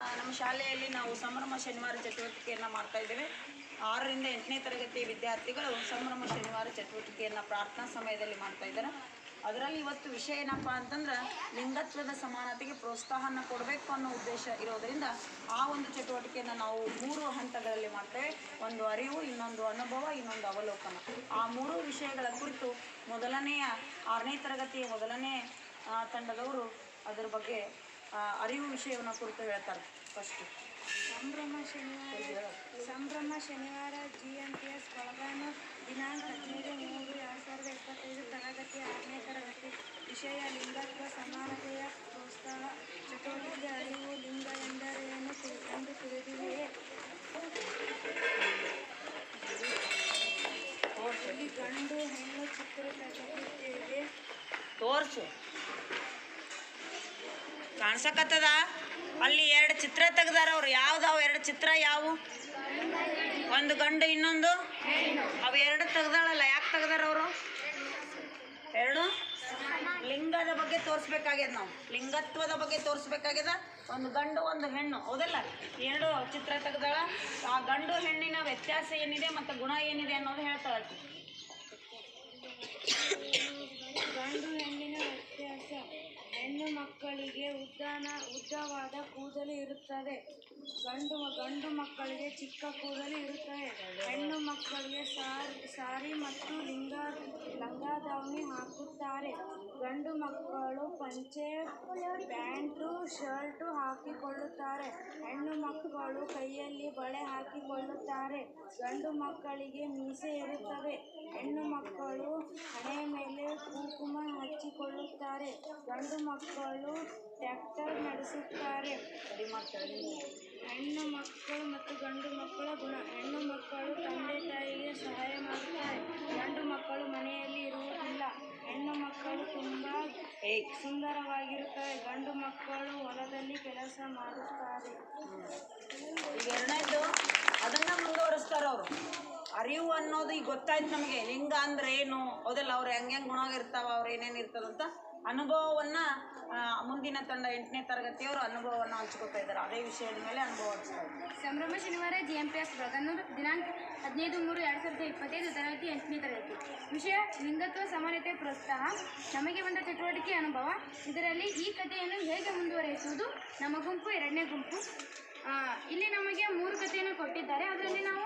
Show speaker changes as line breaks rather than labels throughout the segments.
ನಮ್ಮ ಶಾಲೆಯಲ್ಲಿ ನಾವು ಸಂಭ್ರಮ ಶನಿವಾರ ಚಟುವಟಿಕೆಯನ್ನು ಮಾಡ್ತಾ ಇದ್ದೇವೆ. ಆರರಿಂದ ಎಂಟನೇ ತರಗತಿ ವಿದ್ಯಾರ್ಥಿಗಳು ಸಂಭ್ರಮ ಶನಿವಾರ ಚಟುವಟಿಕೆಯನ್ನು ಪ್ರಾರ್ಥನಾ ಸಮಯದಲ್ಲಿ ಮಾಡ್ತಾ ಇದ್ದಾರೆ. ಅದರಲ್ಲಿ ಇವತ್ತು ವಿಷಯ ಏನಪ್ಪ ಅಂತಂದ್ರೆ ಲಿಂಗತ್ವದ ಸಮಾನತೆಗೆ ಪ್ರೋತ್ಸಾಹನ ಕೊಡಬೇಕು ಅನ್ನೋ ಉದ್ದೇಶ ಇರೋದರಿಂದ ಆ ಒಂದು ಚಟುವಟಿಕೆಯನ್ನು ನಾವು ಮೂರು ಹಂತಗಳಲ್ಲಿ ಮಾಡ್ತೇವೆ. ಒಂದು ಅರಿವು, ಇನ್ನೊಂದು ಅನುಭವ, ಇನ್ನೊಂದು ಅವಲೋಕನ. ಆ ಮೂರು ವಿಷಯಗಳ ಕುರಿತು ಮೊದಲನೆಯ, ಆರನೇ ತರಗತಿಯ ಮೊದಲನೇ ತಂಡದವರು ಅದರ ಬಗ್ಗೆ ಅರಿವು ವಿಷಯವನ್ನು ಕುರಿತು ಹೇಳ್ತಾರೆ ಫಸ್ಟ್
ಸಂಭ್ರಮ ಶನಿವಾರ ಸಂಭ್ರಮ ಶನಿವಾರ G M P S Kolagana ದಿನಾಂಕ ಹದಿನೈದು ಮೂರು ಎರಡು ಸಾವಿರದ ಇಪ್ಪತ್ತೈದು ತರಗತಿ ಆರನೇ ತರಗತಿ. ವಿಷಯ ಲಿಂಗತ್ವ ಸಮಾನತೆಯ ಪ್ರೋತ್ಸಾಹ ಚಟುವಟಿಕೆ ಅರಿವು ಲಿಂಗ ಎಂದರೇನು ಎಂದು ತಿಳಿದಿವೆಯೇ ಇಲ್ಲಿ ಗಂಡು ಹೆಣ್ಣು ಚಿತ್ರ
ತೋರ್ಸು. ಕಾಣ್ಸಕತ್ತದ? ಅಲ್ಲಿ ಎರಡು ಚಿತ್ರ ತೆಗ್ದಾರ, ಅವ್ರು ಯಾವ್ದಾವ ಎರಡು ಚಿತ್ರ ಯಾವು? ಒಂದು ಗಂಡು, ಇನ್ನೊಂದು? ಅವು ಎರಡು ತೆಗ್ದಾಳಲ್ಲ, ಯಾಕೆ ತೆಗ್ದಾರ ಅವರು? ಎರಡು? ಲಿಂಗದ ಬಗ್ಗೆ ತೋರಿಸ್ಬೇಕಾಗ್ಯದ ನಾವು. ಲಿಂಗತ್ವದ ಬಗ್ಗೆ ತೋರಿಸ್ಬೇಕಾಗ್ಯದ. ಒಂದು ಗಂಡು, ಒಂದು ಹೆಣ್ಣು. ಹೌದಲ್ಲ? ಎರಡು ಚಿತ್ರ ತೆಗ್ದಾಳ. ಆ ಗಂಡು, ಹೆಣ್ಣಿನ ವ್ಯತ್ಯಾಸ ಏನಿದೆ ಮತ್ತು ಗುಣ ಏನಿದೆ ಅನ್ನೋದು ಹೇಳ್ತಾಳೆ
ಹೆಣ್ಣು ಮಕ್ಕಳಿಗೆ ಉದ್ದನ, ಉದ್ದವಾದ ಕೂದಲು ಇರುತ್ತದೆ. ಗಂಡು ಗಂಡು ಮಕ್ಕಳಿಗೆ ಚಿಕ್ಕ ಕೂದಲು ಇರುತ್ತದೆ. ಹೆಣ್ಣು ಮಕ್ಕಳಿಗೆ ಸಾರಿ ಸಾರಿ ಮತ್ತು ಲಿಂಗ ಲಂಗಾದಾವಣಿ ಹಾಕುತ್ತಾರೆ. ಗಂಡು ಮಕ್ಕಳು ಪಂಚೆ ಪ್ಯಾಂಟು, ಶರ್ಟು ಹಾಕಿಕೊಳ್ಳುತ್ತಾರೆ. ಹೆಣ್ಣು ಮಕ್ಕಳು ಕೈಯಲ್ಲಿ ಬಳೆ ಹಾಕಿಕೊಳ್ಳುತ್ತಾರೆ. ಗಂಡು ಮಕ್ಕಳಿಗೆ ಮೀಸೆ ಇರುತ್ತವೆ. ಹೆಣ್ಣು ಮಕ್ಕಳು ಹಣೆಯ ಮೇಲೆ ಕುಂಕುಮ ಹಚ್ಚಿಕೊಳ್ಳುತ್ತಾರೆ. ಗಂಡು ಮಕ್ಕಳು ಟ್ಯಾಕ್ಟರ್ ನಡೆಸುತ್ತಾರೆ. ಹೆಣ್ಣು ಮಕ್ಕಳು ಮತ್ತು ಗಂಡು ಮಕ್ಕಳ ಗುಣ. ಹೆಣ್ಣು ಮಕ್ಕಳು ತಂದೆ ತಾಯಿಗೆ ಸಹಾಯ ಮಾಡುತ್ತಾರೆ. ಗಂಡು ಮಕ್ಕಳು ಮನೆಯಲ್ಲಿ ಇರುವುದಿಲ್ಲ. ಹೆಣ್ಣು ಮಕ್ಕಳು ತುಂಬ ಸುಂದರ ಮಕ್ಕಳು ಹೊಲದಲ್ಲಿ ಕೆಲಸ ಮಾಡುತ್ತಾರೆ.
ಎರಡನೇದು ಅದನ್ನ ಮುಂದುವರಿಸ್ತಾರ ಅವರು ಅರಿವು ಅನ್ನೋದು ಈಗ ಗೊತ್ತಾಯ್ತು ನಮಗೆ. ಲಿಂಗ ಅಂದ್ರೆ ಏನು? ಹೌದಲ್ಲ, ಅವ್ರು ಹೆಂಗೆ ಹೆಂಗೆ ಇರ್ತಾವ ಅವ್ರು ಏನೇನು ಇರ್ತದಂತ ಅನುಭವವನ್ನ ಮುಂದಿನ ತಂಡ ಎಂಟನೇ ತರಗತಿಯವರು ಅನುಭವವನ್ನು ಹಂಚ್ಕೋತಾ ಇದ್ದಾರೆ ಅದೇ ವಿಷಯದ ಮೇಲೆ ಅನುಭವ
ಸಂಭ್ರಮ ಶನಿವಾರ ಜಿ ಎಂ ಪಿ ಎಸ್ ದಿನಾಂಕ ಹದಿನೈದು ಮೂರು, ಎರಡು ಸಾವಿರದ ಇಪ್ಪತ್ತೈದು ತರಗತಿ ಎಂಟನೇ ತರಗತಿ. ವಿಷಯ, ಲಿಂಗತ್ವ ಸಮಾನತೆ ಪ್ರೋತ್ಸಾಹ, ನಮಗೆ ಬಂದ ಚಟುವಟಿಕೆ ಅನುಭವ, ಇದರಲ್ಲಿ ಈ ಕಥೆಯನ್ನು ಹೇಗೆ ಮುಂದುವರಿಸುವುದು? ನಮ್ಮ ಗುಂಪು, ಎರಡನೇ ಗುಂಪು. ಇಲ್ಲಿ ನಮಗೆ ಮೂರು ಕಥೆಯನ್ನು ಕೊಟ್ಟಿದ್ದಾರೆ. ಅದರಲ್ಲಿ ನಾವು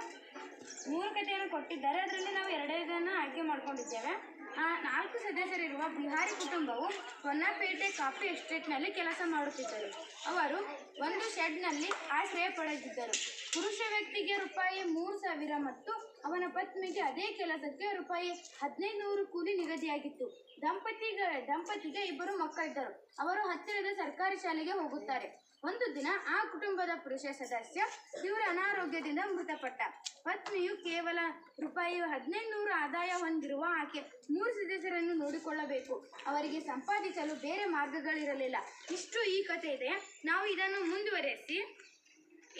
ಮೂರು ಕಥೆಯನ್ನು ಕೊಟ್ಟಿದ್ದಾರೆ. ಅದರಲ್ಲಿ ನಾವು ಎರಡೇದನ್ನು ಆಯ್ಕೆ ಮಾಡಿಕೊಂಡಿದ್ದೇವೆ. ಆ, ನಾಲ್ಕು ಸದಸ್ಯರಿರುವ ಬಿಹಾರಿ ಕುಟುಂಬವು ಹೊನ್ನಪೇಟೆ ಕಾಫಿ ಎಸ್ಟೇಟ್ನಲ್ಲಿ ಕೆಲಸ ಮಾಡುತ್ತಿದ್ದರು. ಅವರು ಒಂದು ಶೆಡ್ನಲ್ಲಿ ಆಶ್ರಯ ಪಡೆದಿದ್ದರು. ಪುರುಷ ವ್ಯಕ್ತಿಗೆ ರೂಪಾಯಿ ಮೂರು ಸಾವಿರ ಮತ್ತು ಅವನ ಪತ್ನಿಗೆ ಅದೇ ಕೆಲಸಕ್ಕೆ ರೂಪಾಯಿ ಹದಿನೈದು ನೂರು ಕೂಲಿ ನಿಗದಿಯಾಗಿತ್ತು. ದಂಪತಿಗ, ದಂಪತಿಗೆ ಇಬ್ಬರು ಮಕ್ಕಳಿದ್ದರು. ಅವರು ಹತ್ತಿರದ ಸರ್ಕಾರಿ ಶಾಲೆಗೆ ಹೋಗುತ್ತಾರೆ. ಒಂದು ದಿನ ಆ ಕುಟುಂಬದ ಪುರುಷ ಸದಸ್ಯ ತೀವ್ರ ಅನಾರೋಗ್ಯದಿಂದ ಮೃತಪಟ್ಟ. ಪತ್ನಿಯು ಕೇವಲ ರೂಪಾಯಿ ಹದಿನೈದು ನೂರು ಆದಾಯ ಹೊಂದಿರುವ ಆಕೆ ಮೂರು ಸದಸ್ಯರನ್ನು ನೋಡಿಕೊಳ್ಳಬೇಕು. ಅವರಿಗೆ ಸಂಪಾದಿಸಲು ಬೇರೆ ಮಾರ್ಗಗಳಿರಲಿಲ್ಲ. ಇಷ್ಟು ಈ ಕಥೆ ಇದೆ. ನಾವು ಇದನ್ನು ಮುಂದುವರೆಸಿ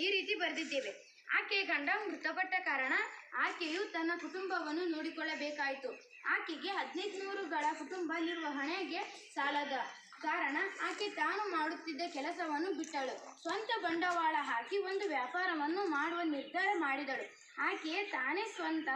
ಈ ರೀತಿ ಬರೆದಿದ್ದೇವೆ. ಆಕೆಯ ಗಂಡ ಮೃತಪಟ್ಟ ಕಾರಣ ಆಕೆಯು ತನ್ನ ಕುಟುಂಬವನ್ನು ನೋಡಿಕೊಳ್ಳಬೇಕಾಯಿತು. ಆಕೆಗೆ ಹದಿನೈದು ನೂರುಗಳ ಕುಟುಂಬ ನಿರ್ವಹಣೆಗೆ ಸಾಲದ ಕಾರಣ, ಆಕೆ ತಾನು ಮಾಡುತ್ತಿದ್ದ ಕೆಲಸವನ್ನು ಬಿಟ್ಟಳು. ಸ್ವಂತ ಬಂಡವಾಳ ಹಾಕಿ ಒಂದು ವ್ಯಾಪಾರವನ್ನು ಮಾಡುವ ನಿರ್ಧಾರ ಮಾಡಿದಳು. ಆಕೆ ತಾನೇ ಸ್ವಂತ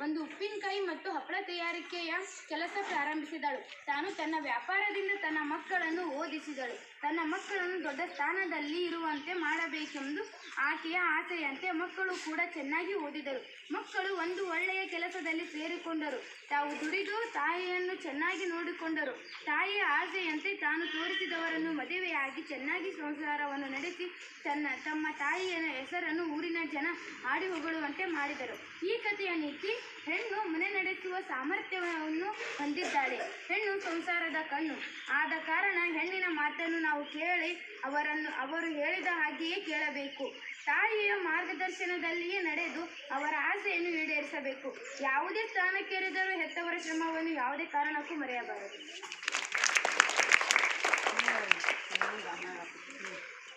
ಒಂದು ಉಪ್ಪಿನಕಾಯಿ ಮತ್ತು ಹಪ್ಪಳ ತಯಾರಿಕೆಯ ಕೆಲಸ ಪ್ರಾರಂಭಿಸಿದಳು. ತಾನು ತನ್ನ ವ್ಯಾಪಾರದಿಂದ ತನ್ನ ಮಕ್ಕಳನ್ನು ಓದಿಸಿದಳು. ತನ್ನ ಮಕ್ಕಳನ್ನು ದೊಡ್ಡ ಸ್ಥಾನದಲ್ಲಿ ಇರುವಂತೆ ಮಾಡಬೇಕೆಂದು ಆಕೆಯ ಆಸೆಯಂತೆ ಮಕ್ಕಳು ಕೂಡ ಚೆನ್ನಾಗಿ ಓದಿದರು. ಮಕ್ಕಳು ಒಂದು ಒಳ್ಳೆಯ ಕೆಲಸದಲ್ಲಿ ಸೇರಿಕೊಂಡರು. ತಾವು ದುಡಿದು ತಾಯಿಯನ್ನು ಚೆನ್ನಾಗಿ ನೋಡಿಕೊಂಡರು. ತಾಯಿಯ ಆಸೆಯಂತೆ ತಾನು ತೋರಿಸಿದವರನ್ನು ಮದುವೆಯಾಗಿ ಚೆನ್ನಾಗಿ ಸಂಸಾರವನ್ನು ನಡೆಸಿ ತನ್ನ ತಮ್ಮ ತಾಯಿಯ ಹೆಸರನ್ನು ಊರಿನ ಜನ ಆಡಿ ಹೊಗಳುವಂತೆ ಮಾಡಿದರು. ಈ ಕಥೆಯ ನೀತಿ ಹೆಣ್ಣು ಮನೆ ನಡೆಸುವ ಸಾಮರ್ಥ್ಯವನ್ನು ಹೊಂದಿದ್ದಾಳೆ. ಹೆಣ್ಣು ಸಂಸಾರದ ಕಣ್ಣು. ಆದ ಕಾರಣ ಹೆಣ್ಣಿನ ಮಾತನ್ನು ನಾವು ಕೇಳಿ ಅವರನ್ನು, ಅವರು ಹೇಳಿದ ಹಾಗೆಯೇ ಕೇಳಬೇಕು. ತಾಯಿಯ ಮಾರ್ಗದರ್ಶನದಲ್ಲಿಯೇ ನಡೆದು ಅವರ ಆಸೆಯನ್ನು ಈಡೇರಿಸಬೇಕು. ಯಾವುದೇ ಸ್ಥಾನಕ್ಕೇರಿದರೂ ಹೆತ್ತವರ ಶ್ರಮವನ್ನು ಯಾವುದೇ ಕಾರಣಕ್ಕೂ ಮರೆಯಬಾರದು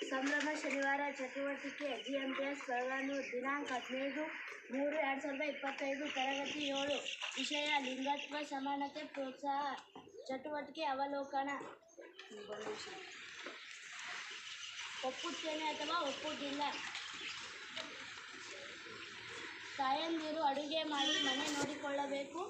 ಸಂಭ್ರಮ ಶನಿವಾರ ಚಟುವಟಿಕೆ G M P S Belagavi ದಿನಾಂಕ ಹದಿನೈದು, ಮೂರು, ಎರಡು ಸಾವಿರದ ಇಪ್ಪತ್ತೈದು, ತರಗತಿ ಏಳು, ವಿಷಯ ಲಿಂಗತ್ವ ಸಮಾನತೆ ಪ್ರೋತ್ಸಾಹ, ಚಟುವಟಿಕೆ ಅವಲೋಕನ.
ಒಪ್ಪುತ್ತೇನೆ ಅಥವಾ ಒಪ್ಪುವುದಿಲ್ಲ ತಾಯಂದಿರು ಅಡುಗೆ ಮಾಡಿ ಮನೆ ನೋಡಿಕೊಳ್ಳಬೇಕು.